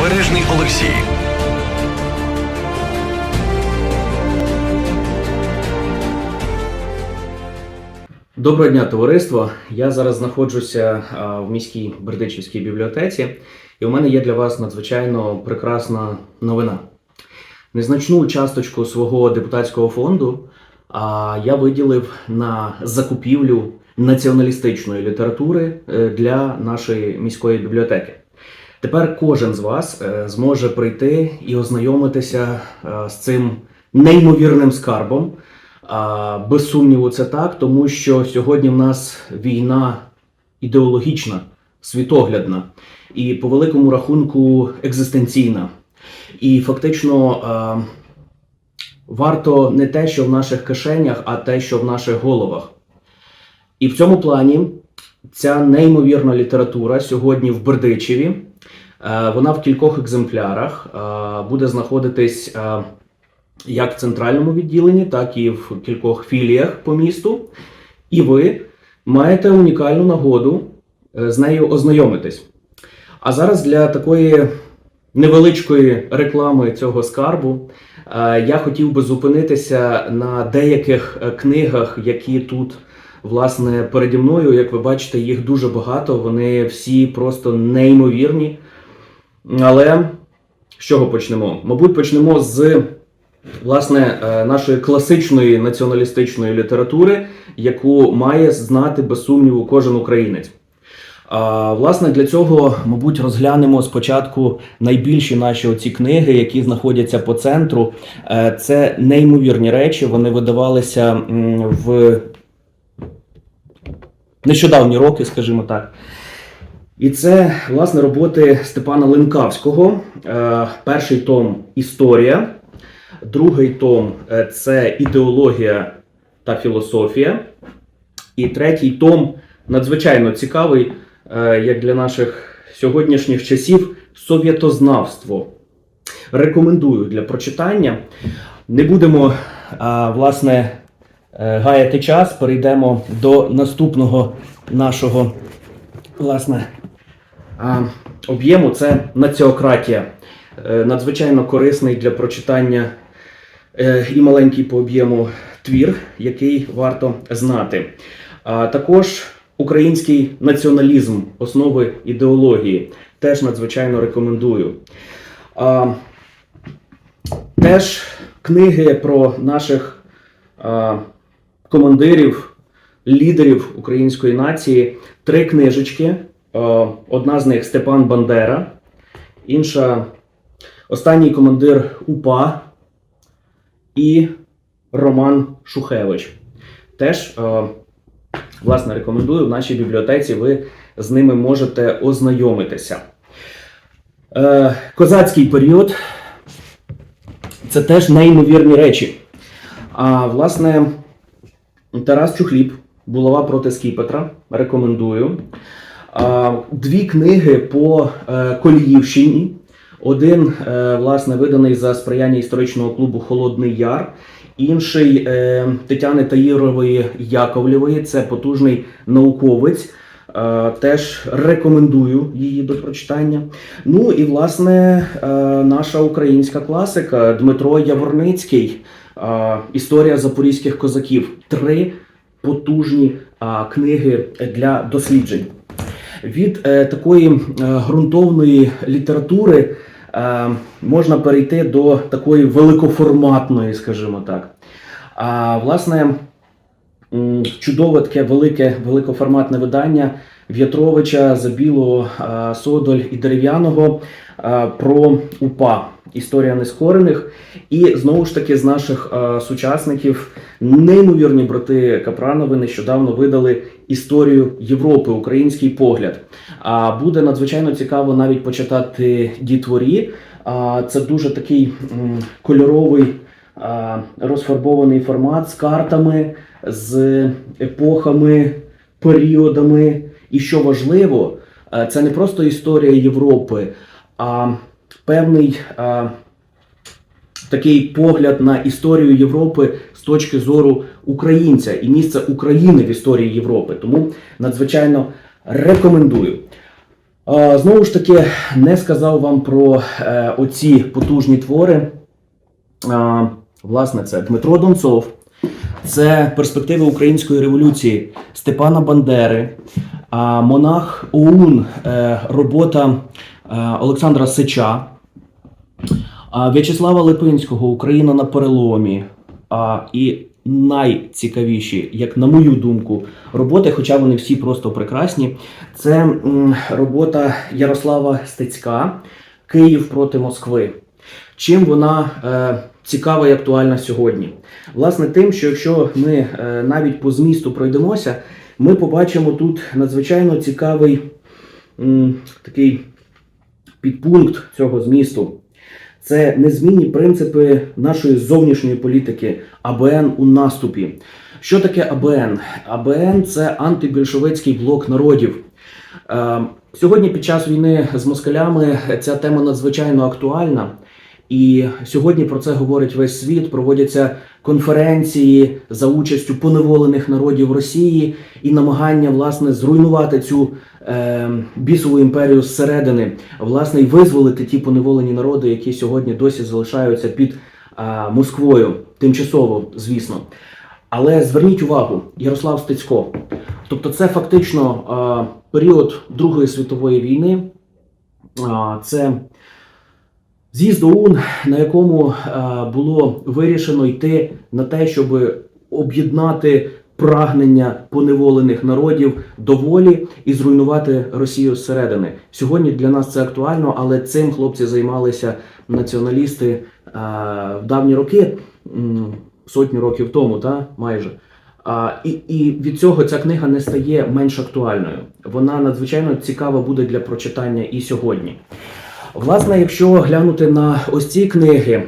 Обережний Олексій. Доброго дня, товариство. Я зараз знаходжуся в міській Бердичівській бібліотеці, і у мене є для вас надзвичайно прекрасна новина. Незначну часточку свого депутатського фонду я виділив на закупівлю націоналістичної літератури е, для нашої міської бібліотеки. Тепер кожен з вас е, зможе прийти і ознайомитися е, з цим неймовірним скарбом. Без сумніву, це так, тому що сьогодні в нас війна ідеологічна, світоглядна і по великому рахунку екзистенційна. І фактично варто не те, що в наших кишенях, а те, що в наших головах. І в цьому плані ця неймовірна література сьогодні в Бердичеві. Е, Вона в кількох екземплярах е, буде знаходитись е, як в центральному відділенні, так і в кількох філіях по місту. І ви маєте унікальну нагоду з нею ознайомитись. А зараз для такої невеличкої реклами цього скарбу я хотів би зупинитися на деяких книгах, які тут. Власне, переді мною, як ви бачите, їх дуже багато, вони всі просто неймовірні. Але з чого почнемо? Мабуть, почнемо з власне е, нашої класичної націоналістичної літератури, яку має знати без сумніву кожен українець. А, власне, для цього, мабуть, розглянемо спочатку найбільші наші оці книги, які знаходяться по центру. Е, Це неймовірні речі. Вони видавалися в нещодавні роки, скажімо так. І це власне роботи Степана Ленкавського. Е, Перший том Історія, другий том е, це ідеологія та філософія. І третій том надзвичайно цікавий, е, як для наших сьогоднішніх часів, совєтознавство. Рекомендую для прочитання. Не будемо власне гаяти час, перейдемо до наступного нашого власне об'єму. Це націократія. Е, Надзвичайно корисний для прочитання е, і маленький по об'єму твір, який варто знати. А також український націоналізм, основи ідеології. Теж надзвичайно рекомендую. Теж книги про наших командирів, лідерів української нації. Три книжечки. А, одна з них Степан Бандера, інша останній командир УПА і Роман Шухевич. Теж, е, власне, рекомендую в нашій бібліотеці, ви з ними можете ознайомитися. Е, Козацький період це теж неймовірні речі. А власне, Тарас Чухліб, Булава проти Скіпетра. Рекомендую. Дві книги по е, Коліївщині. Один, е, власне, виданий за сприяння історичного клубу Холодний Яр. Інший е, Тетяни Таїрової Яковлєвої. Це потужний науковець. Теж рекомендую її до прочитання. Ну і власне наша українська класика Дмитро Яворницький. Історія запорізьких козаків. Три потужні книги для досліджень. Від е, такої е, ґрунтовної літератури е, можна перейти до такої великоформатної, скажімо так. А власне, чудове таке велике великоформатне видання В'ятровича, Забілого, Содоль і Дерев'яного про УПА. Історія нескорених. І знову ж таки з наших е, сучасників неймовірні брати Капранови нещодавно видали історію Європи, український погляд. А буде надзвичайно цікаво навіть почитати дітворі. А це дуже такий кольоровий розфарбований формат з картами, з епохами, періодами. І що важливо, е, це не просто історія Європи, а певний такий погляд на історію Європи з точки зору українця і місце України в історії Європи. Тому надзвичайно рекомендую. Знову ж таки, не сказав вам про е, оці потужні твори. Власне, це Дмитро Донцов, це перспективи української революції Степана Бандери, Монах ОУН, е, робота е, Олександра Сича, В'ячеслава Липинського Україна на переломі. А, І найцікавіші, як на мою думку, роботи, хоча вони всі просто прекрасні. Це м, робота Ярослава Стецька Київ проти Москви. Чим вона е, цікава і актуальна сьогодні? Власне, тим, що якщо ми е, навіть по змісту пройдемося, ми побачимо тут надзвичайно цікавий м, такий підпункт цього змісту. Це незмінні принципи нашої зовнішньої політики АБН у наступі. Що таке АБН? АБН це антибільшовицький блок народів. Е, Сьогодні, під час війни з москалями, ця тема надзвичайно актуальна. І сьогодні про це говорить весь світ. Проводяться конференції за участю поневолених народів Росії і намагання власне зруйнувати цю бісову імперію зсередини, власне, і визволити ті поневолені народи, які сьогодні досі залишаються під Москвою, тимчасово, звісно. Але зверніть увагу, Ярослав Стецько. Тобто, це фактично період Другої світової війни. Це з'їзд ОУН, на якому було вирішено йти на те, щоб об'єднати прагнення поневолених народів до волі і зруйнувати Росію зсередини. Сьогодні для нас це актуально, але цим хлопці займалися націоналісти е, в давні роки, м, сотню років тому, та майже. А, і, і від цього ця книга не стає менш актуальною. Вона надзвичайно цікава буде для прочитання і сьогодні. Власне, якщо глянути на ось ці книги,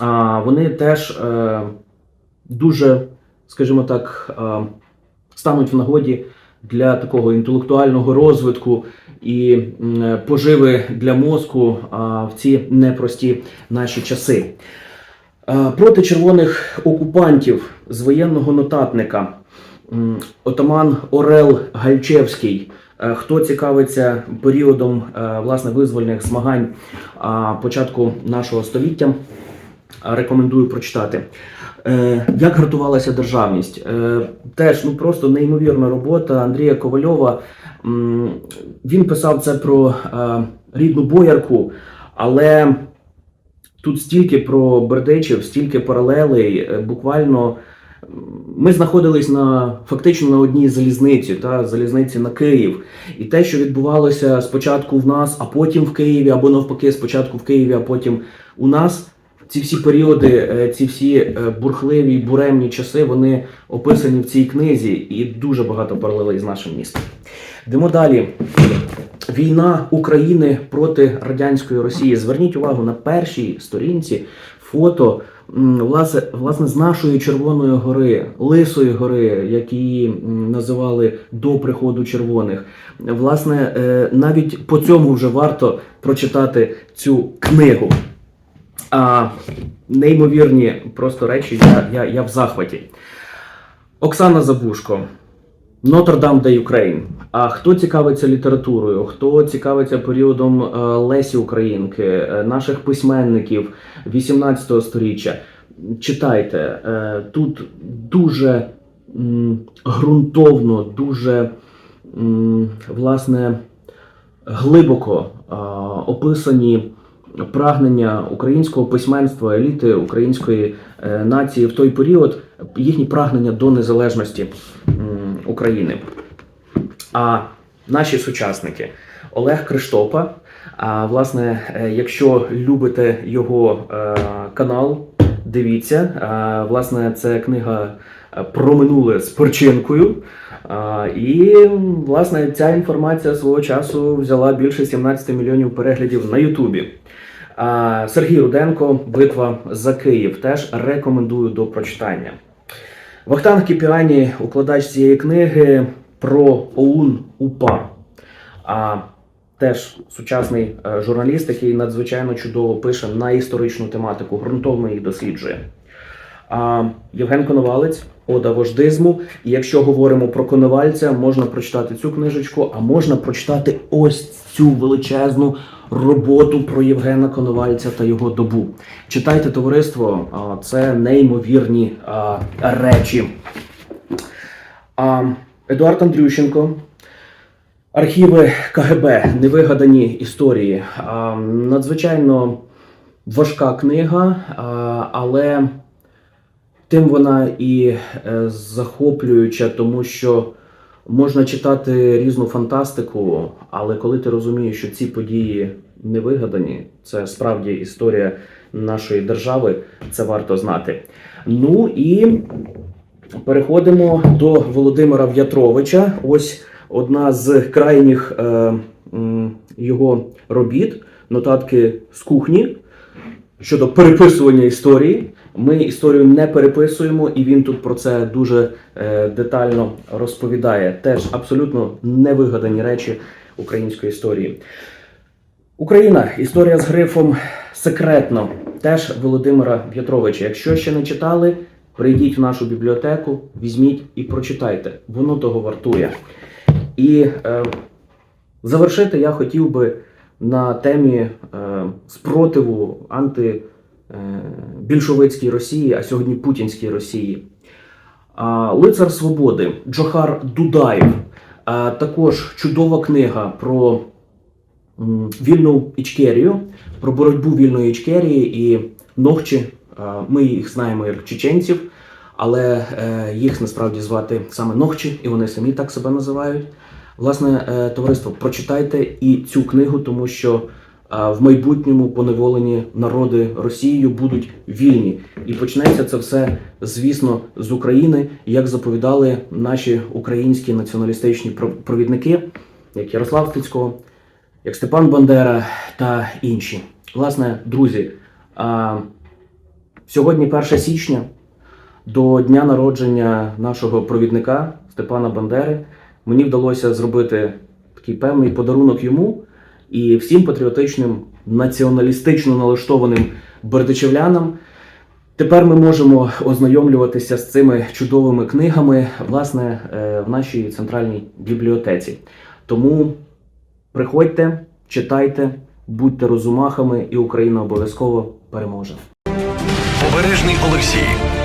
а, вони теж е, дуже, скажімо так, стануть в нагоді для такого інтелектуального розвитку і поживи для мозку в ці непрості наші часи. Проти червоних окупантів з воєнного нотатника отаман Орел Гальчевський. Хто цікавиться періодом власне визвольних змагань початку нашого століття, рекомендую прочитати. Е, Як гартувалася державність? Е, Теж ну просто неймовірна робота Андрія Ковальова. М, Він писав це про е, рідну боярку, але тут стільки про бердичів, стільки паралелей, е, буквально. Ми знаходились на фактично на одній залізниці, та залізниці на Київ. І те, що відбувалося спочатку в нас, а потім в Києві, або навпаки, спочатку в Києві, а потім у нас. Ці всі періоди, е, ці всі е, бурхливі, буремні часи, вони описані в цій книзі, і дуже багато паралелей з нашим містом. Йдемо далі. Війна України проти радянської Росії. Зверніть увагу на першій сторінці фото власне, власне з нашої Червоної гори, Лисої гори, як її називали до приходу червоних. Власне, е, навіть по цьому вже варто прочитати цю книгу. А, неймовірні просто речі, я, я, я в захваті. Оксана Забушко. Нотр-Дам де Юкрейн. А хто цікавиться літературою? Хто цікавиться періодом е, Лесі Українки, е, наших письменників 18 століття? Читайте. Е, тут дуже ґрунтовно, дуже власне глибоко описані прагнення українського письменства, еліти української е, нації в той період, їхні прагнення до незалежності України. А наші сучасники Олег Криштопа. А власне, е, якщо любите його е, канал, дивіться. Власне, це книга про минуле з Порченкою. І власне ця інформація свого часу взяла більше 17 мільйонів переглядів на Ютубі. Сергій Руденко, Битва за Київ. Теж рекомендую до прочитання. Вахтанг Кіпіані, укладач цієї книги про ОУН УПА. А теж сучасний е, журналіст, який надзвичайно чудово пише на історичну тематику, ґрунтовно їх досліджує. А, Євген Коновалець, Ода вождизму. І якщо говоримо про Коновальця, можна прочитати цю книжечку, а можна прочитати ось цю величезну роботу про Євгена Коновальця та його добу. Читайте товариство, це неймовірні речі. Едуард Андрющенко. Архіви КГБ, невигадані історії. Надзвичайно важка книга, але тим вона і е, захоплююча, тому що можна читати різну фантастику, але коли ти розумієш, що ці події не вигадані, це справді історія нашої держави, це варто знати. Ну і переходимо до Володимира В'ятровича. Ось одна з крайніх е, його робіт, нотатки з кухні щодо переписування історії. Ми історію не переписуємо, і він тут про це дуже е, детально розповідає. Теж абсолютно невигадані речі української історії. Україна. Історія з грифом секретно. Теж Володимира В'ятровича. Якщо ще не читали, прийдіть в нашу бібліотеку, візьміть і прочитайте. Воно того вартує. І е, завершити я хотів би на темі е, спротиву анти більшовицькій Росії, а сьогодні путінській Росії. Лицар Свободи Джохар Дудаєв. Також чудова книга про вільну Ічкерію, про боротьбу вільної Ічкерії і Ногчі. Ми їх знаємо як чеченців, але е, їх насправді звати саме Ногчі, і вони самі так себе називають. Власне, е, товариство, прочитайте і цю книгу, тому що в майбутньому поневолені народи Росією будуть вільні. І почнеться це все, звісно, з України, як заповідали наші українські націоналістичні провідники, як Ярослав Стецько, як Степан Бандера та інші. Власне, друзі, сьогодні 1 січня, до дня народження нашого провідника Степана Бандери, мені вдалося зробити такий певний подарунок йому і всім патріотичним, націоналістично налаштованим бердичевлянам. Тепер ми можемо ознайомлюватися з цими чудовими книгами, власне, е, в нашій центральній бібліотеці. Тому приходьте, читайте, будьте розумахами, і Україна обов'язково переможе. Обережний Олексій